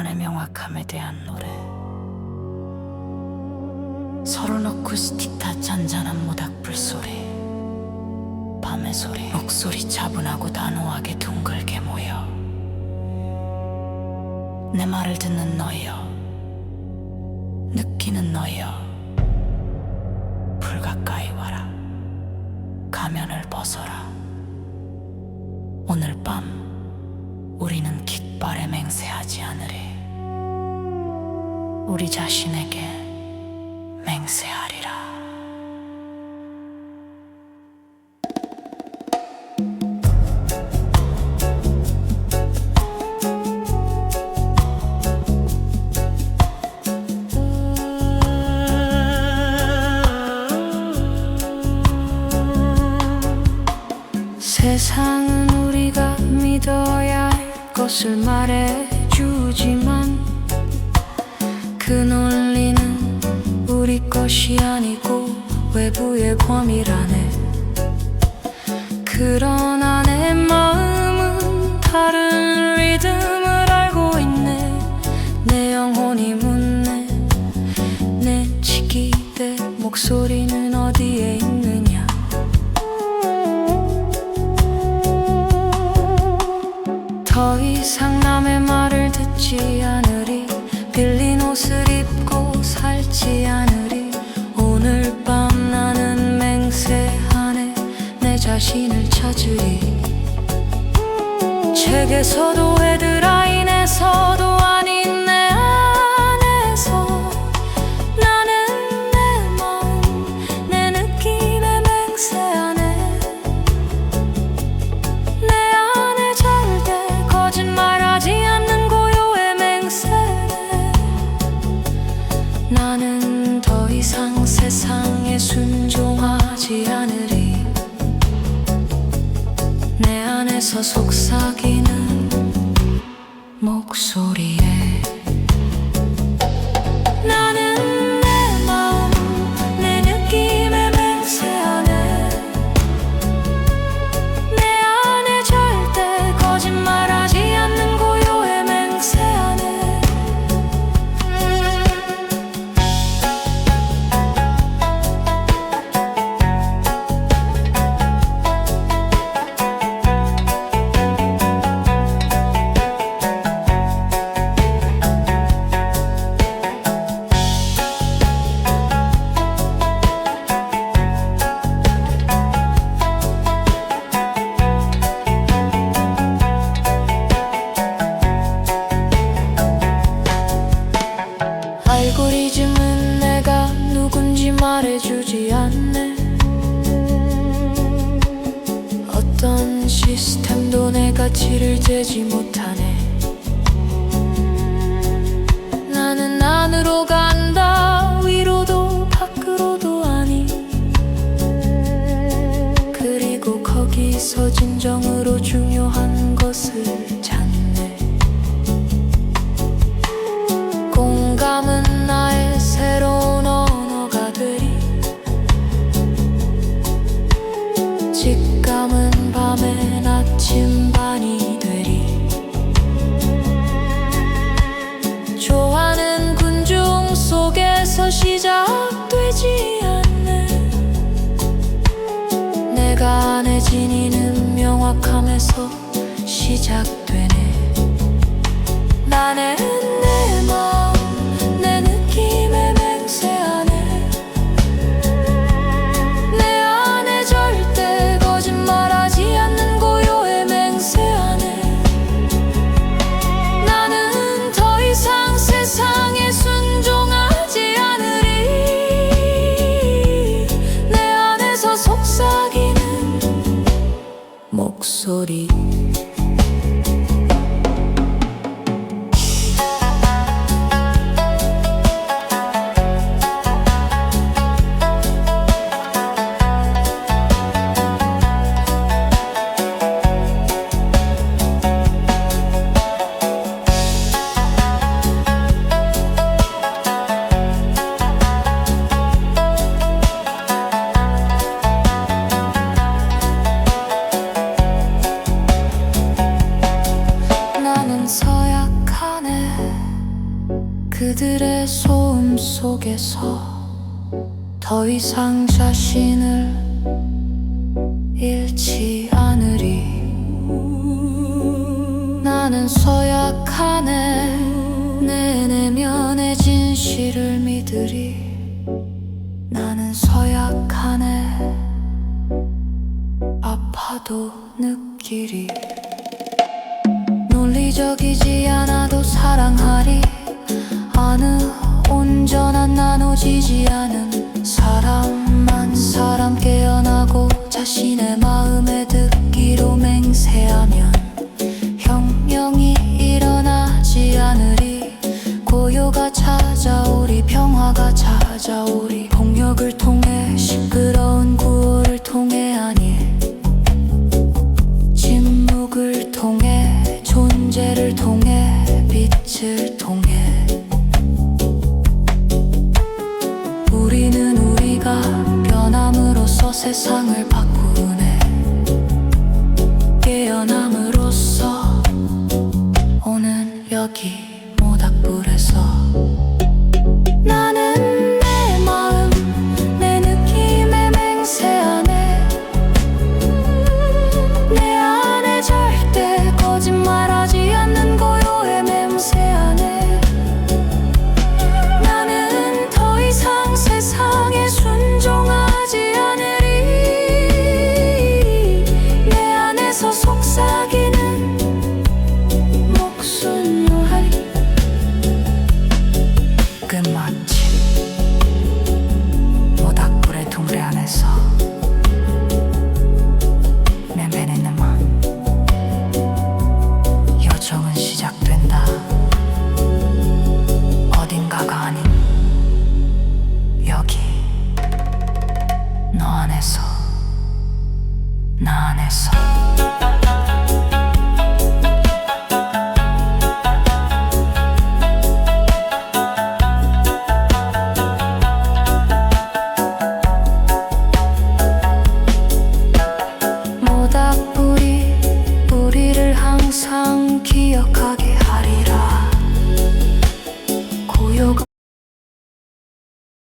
너만의 명확함에 대한 노래. 서론 어쿠스틱 다 잔잔한 모닥불 소리. 밤의 소리. 목소리 차분하고 단호하게 둥글게 모여. 내 말을 듣는 너여. 느끼는 너여. 불 가까이 와라. 가면을 벗어라. 오늘 밤 우리는 깃발에 맹세하지 않으리 우리 자신에게 맹세하리라. 세상은 우리가 믿어야 할 것을 말해주지만 그 논리는 우리 것이 아니고 외부의 범위라네. 그러나 내 마음은 다른 리듬을 알고 있네. 내 영혼이 묻네. 내 지기대 목소리는 어디에 있느냐. 더 이상 남의 말을 듣지 책에서도 헤드라인에서도 아닌 내 안에서 나는 내 마음 내 느낌에 맹세하네 내 안에 절대 거짓말하지 않는 고요의 맹세네 나는 더 이상 세상에 순종하지 않으 속삭이는 목소리에 누군지 말해주지 않네. 어떤 시스템도 내 가치를 재지 못하네. 나는 안으로 간다. 위로도 밖으로도 아니. 그리고 거기서 진정으로 중요한 것을 시작되지 않네 내가 안에 지니는 명확함에서 시작되네. 나는 속에서 더 이상 자신을 잃지 않으리. 나는 서약하네. 내 내면의 진실을 믿으리. 나는 서약하네. 아파도 느끼리. 논리적이지 않아도 사랑하리. 어느 나눠지지 않은 사람만 사람 깨어나고 자신의 마음에 듣기로 맹세하면 혁명이 일어나지 않으리. 고요가 찾아오리 평화가 찾아오리. 폭력을 통해 세상을 asshole.